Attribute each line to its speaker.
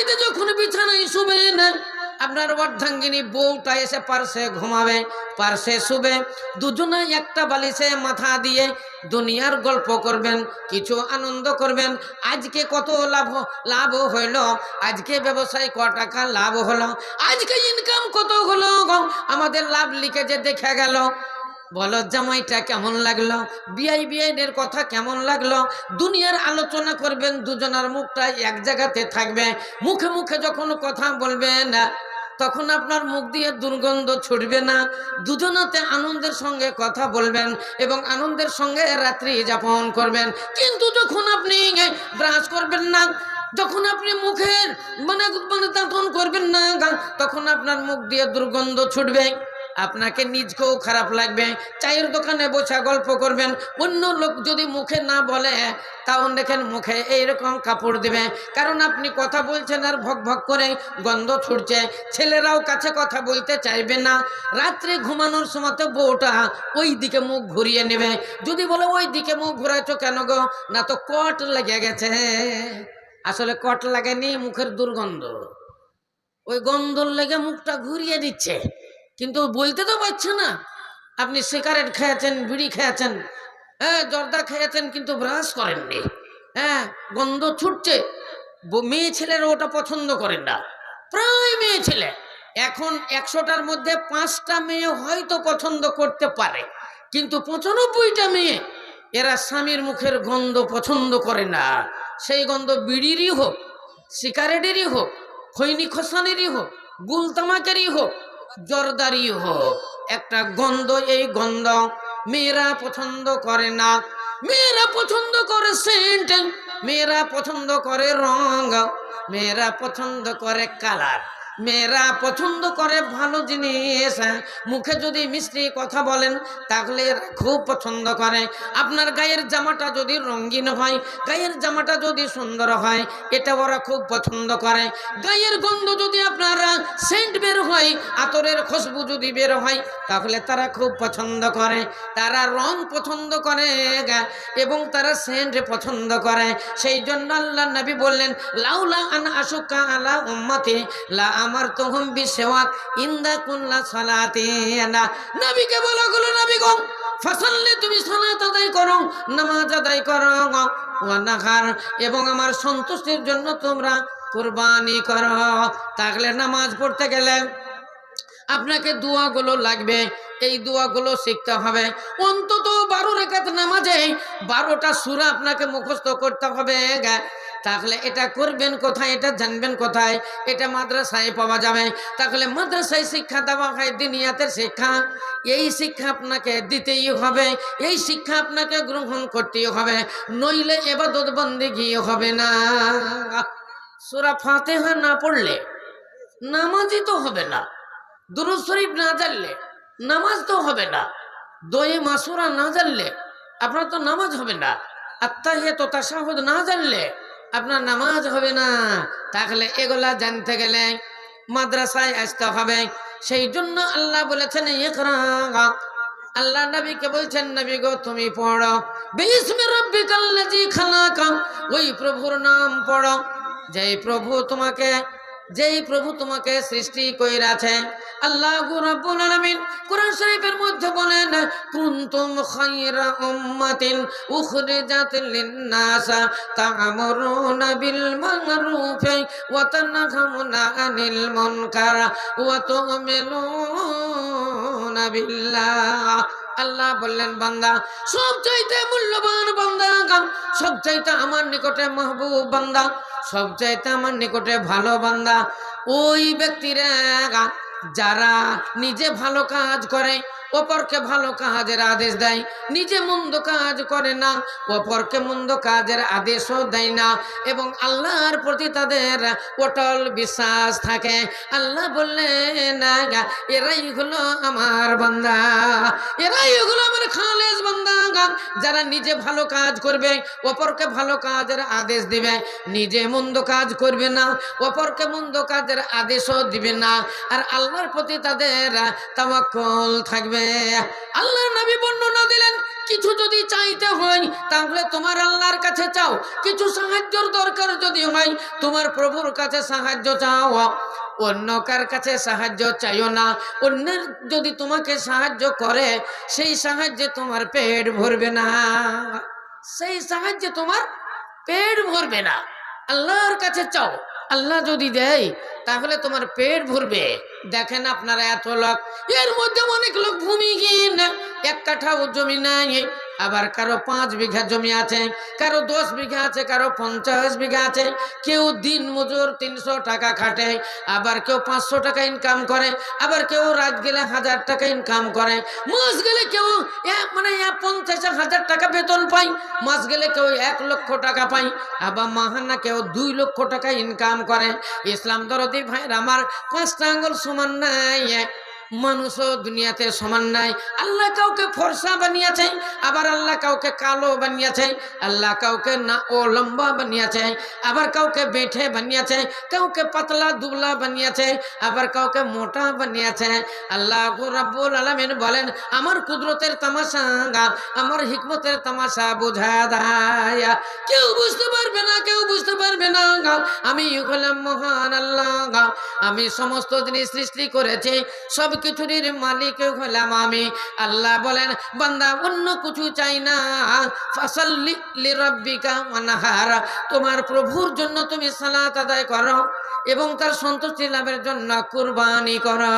Speaker 1: রাত্রিতে যখন বিছানায় শুবেন আপনার অর্ধাঙ্গিনী বউটা এসে পার্শ্বে ঘুমাবে, পার্শ্বে শুবে। দুজনে একটা বালিশে মাথা দিয়ে দুনিয়ার গল্প করবেন, কিছু আনন্দ করবেন। আজকে কত লাভ লাভ হইল? আজকে ব্যবসায় ক টাকা লাভ হলো? আজকে ইনকাম কত হলো? আমাদের লাভ লিখে যে দেখে গেল। বলো জামাইটা কেমন লাগল? বিআই বিআইনের কথা কেমন লাগল? দুনিয়ার আলোচনা করবেন, দুজনের মুখটা এক জায়গাতে থাকবে। মুখে মুখে যখন কথা বলবেন, তখন আপনার মুখ দিয়ে দুর্গন্ধ ছুটবে না। দুজনাতে আনন্দের সঙ্গে কথা বলবেন এবং আনন্দের সঙ্গে রাত্রি যাপন করবেন। কিন্তু যখন আপনি ব্রাশ করবেন না, যখন আপনি মুখের মানে মানে দাঁতন করবেন না, তখন আপনার মুখ দিয়ে দুর্গন্ধ ছুটবে। আপনাকে নিজকেও খারাপ লাগবে। চায়ের দোকানে বসে গল্প করবেন। অন্য লোক যদি মুখে না বলে, তাও দেখেন মুখে এইরকম কাপড় দেবে। কারণ আপনি কথা বলছেন আর ভক ভক করে গন্ধ ছুটছে। ছেলেরাও কাছে কথা বলতে চাইবে না। রাত্রে ঘুমানোর সময় তো বউটা ওই দিকে মুখ ঘুরিয়ে নেবে। যদি বলে ওই দিকে মুখ ঘুরাইছো কেন গো? না তো কট লেগে গেছে। আসলে কট লাগেনি, মুখের দুর্গন্ধ। ওই গন্ধর লেগে মুখটা ঘুরিয়ে দিচ্ছে। কিন্তু বলতে তো পারছে না। আপনি সিগারেট খেয়েছেন, বিড়ি খেয়েছেন হ্যাঁ জর্দা খেয়েছেন, কিন্তু ব্রাশ করেননি। হ্যাঁ গন্ধ ছুটছে। মেয়ে ছেলেরা ওটা পছন্দ করেন না। প্রায় মেয়ে ছেলে। এখন একশোটার মধ্যে পাঁচটা মেয়ে হয়তো পছন্দ করতে পারে। কিন্তু পঁচানব্বইটা মেয়ে, এরা স্বামীর মুখের গন্ধ পছন্দ করে না। সেই গন্ধ বিড়িরই হোক, সিগারেটেরই হোক, খৈনি খসানেরই হোক, গুলতামাকেরই হোক জর্দারি হোক। একটা গন্ধ, এই গন্ধ মেয়েরা পছন্দ করে না। মেয়েরা পছন্দ করে সেন্ট, মেয়েরা পছন্দ করে রঙ, মেয়েরা পছন্দ করে কালার। মেয়েরা পছন্দ করে ভালো জিনিস হ্যাঁ। মুখে যদি মিষ্টি কথা বলেন, তাহলে খুব পছন্দ করে। আপনার গায়ের জামাটা যদি রঙিন হয়, গায়ের জামাটা যদি সুন্দর হয়, এটা ওরা খুব পছন্দ করে। গায়ের গন্ধ যদি আপনারা সেন্ট বের হয়, আতরের খুশবু যদি বের হয়, তাহলে তারা খুব পছন্দ করে। তারা রং পছন্দ করে এবং তারা সেন্ট পছন্দ করে। সেই জন্য আল্লাহ নবী বললেন, লাউলা আন আশুকা আলা উম্মতি, লা আমার তোহম বিশেওয়াক ইন্দা কুল্লা সালাতে না নবীকে বলা গেল নবী গো, ফসললে তুমি সালাত আদায় করো, নামাজ আদায় করো ওয়ানাহার এবং আমার সন্তুষ্টির জন্য তোমরা কুরবানি করো তাহলে নামাজ পড়তে গেলে আপনাকে দোয়াগুলো লাগবে, এই দোয়াগুলো শিখতে হবে অন্তত বারো রেখাত নামাজে বারোটা সুরা আপনাকে মুখস্থ করতে হবে। তাহলে এটা করবেন কোথায়? এটা জানবেন কোথায়? এটা মাদ্রাসায় পাওয়া যাবে। তাহলে মাদ্রাসায় শিক্ষা দেওয়া হয় দিনিয়াতের শিক্ষা। এই শিক্ষা আপনাকে দিতেই হবে। এই শিক্ষা আপনাকে গ্রহণ করতেই হবে। নইলে এবার এবাদত গিয়ে হবে না। সুরা ফাতেহা না পড়লে নামাজই তো হবে না। দুরুদ শরীফ না জানলে নামাজ তো হবে না। দয়ে মাসুরা না জানলে আপনার তো নামাজ হবে না। আত্মাহিয়া তো তাসাহুদ না জানলে আপনার নামাজ হবে না। তাহলে এগুলা জানতে গেলে মাদ্রাসায় আসতে হবে। সেই জন্য আল্লাহ বলেছেন আল্লাহ নবীকে বলছেন, নবী গো, তুমি পড়ো। ওই প্রভুর নাম পড়ো। যে প্রভু তোমাকে যেই প্রভু তোমাকে সৃষ্টি কইরাছে, আল্লাহ রাব্বুল আলামিন কোরআন শরীফের মধ্যে বলেন, কুনতুম খায়রা উম্মাতিন উখরিজাত লিন-নাস তা'মুরুনা বিল মা'রুফি ওয়া তানহাউনা আনিল মুনকার ওয়া তু'মিনুনা বিল্লাহ। আল্লাহ বললেন, বান্দা সব চাইতে মূল্যবান বান্দা সব চাইতে আমার নিকটে মাহবুব বান্দা সব চাইতে আমার নিকটে ভালো বান্দা। ওই ব্যক্তিরা যারা নিজে ভালো কাজ করে, অপরকে ভালো কাজের আদেশ দেয়। নিজে মন্দ কাজ করে না, অপরকে মন্দ কাজের আদেশও দেয় না। এবং আল্লাহর প্রতি তাদের অটল বিশ্বাস থাকে। আল্লাহ বললেন এরাই হলো আমার বান্দা। এরাই হলো আমার খালেজ বান্দা। যারা নিজে ভালো কাজ করবে, অপরকে ভালো কাজের আদেশ দিবে। নিজে মন্দ কাজ করবে না, অপরকে মন্দ কাজের আদেশও দিবে না। আর আল্লাহ আল্লাহর প্রতি তাদের তাওয়াক্কুল থাকবে। আল্লাহর নবী বর্ণনা দিলেন, কিছু যদি চাইতে হয়, তাহলে তোমার আল্লাহর কাছে চাও। কিছু সাহায্যর দরকার যদি হয়, তোমার প্রভুর কাছে সাহায্য চাও। অন্য কার কাছে সাহায্য চাইও না। অন্যের যদি তোমাকে সাহায্য করে, সেই সাহায্যে তোমার পেট ভরবে না। সেই সাহায্যে তোমার পেট ভরবে না। আল্লাহর কাছে চাও। আল্লাহ যদি দেয় তাহলে তোমার পেট ভরবে। দেখেন আপনারা এত লোক, এর মধ্যে অনেক লোক ভূমিহীন। এক কাঠাও জমি নাই, আবার কারও পাঁচ বিঘা জমি আছে, কারও দশ বিঘা আছে, কারও পঞ্চাশ বিঘা আছে। কেউ দিন মজুর তিনশো টাকা খাটে, আবার কেউ পাঁচশো টাকা ইনকাম করে, আবার কেউ রাত গেলে হাজার টাকা ইনকাম করে। মাস গেলে কেউ মানে পঞ্চাশ হাজার টাকা বেতন পায়, মাস গেলে কেউ এক লক্ষ টাকা পায়, আবার মাহানা কেউ দুই লক্ষ টাকা ইনকাম করে। ইসলাম দরদি ভাইয়ের আমার পাঁচটা আঙ্গুল সমান নাই। মানুষও দুনিয়াতে সমান নাই। আল্লাহ কাউকে ফর্সা বানিয়েছে, আবার আল্লাহ কাউকে কালো বানিয়েছে, আল্লাহ কাউকে না ও লম্বা বানিয়েছে, আবার কাউকে বেঠে বানিয়েছে, কাউকে পাতলা দুবলা বানিয়েছে, আবার কাউকে মোটা বানিয়েছে। আল্লাহ রাব্বুল আলামিন বলেন, আমার কুদরতের তামাশা আমার হিকমতের তামাশা বোঝা দেয় কেউ বুঝতে পারবে না, কেউ বুঝতে পারবে না আমি হলাম মহান আল্লাহ গা। আমি সমস্ত জিনিস সৃষ্টি করেছি, সব কিছুর মালিক হলাম আমি। আল্লাহ বলেন, বান্দা, অন্য কিছু চাই না। ফাসাল্লি রব্বিকা ওয়ানহার। তোমার প্রভুর জন্য তুমি সালাত আদায় করো এবং তার সন্তুষ্টি লাভের জন্য কুরবানি করো।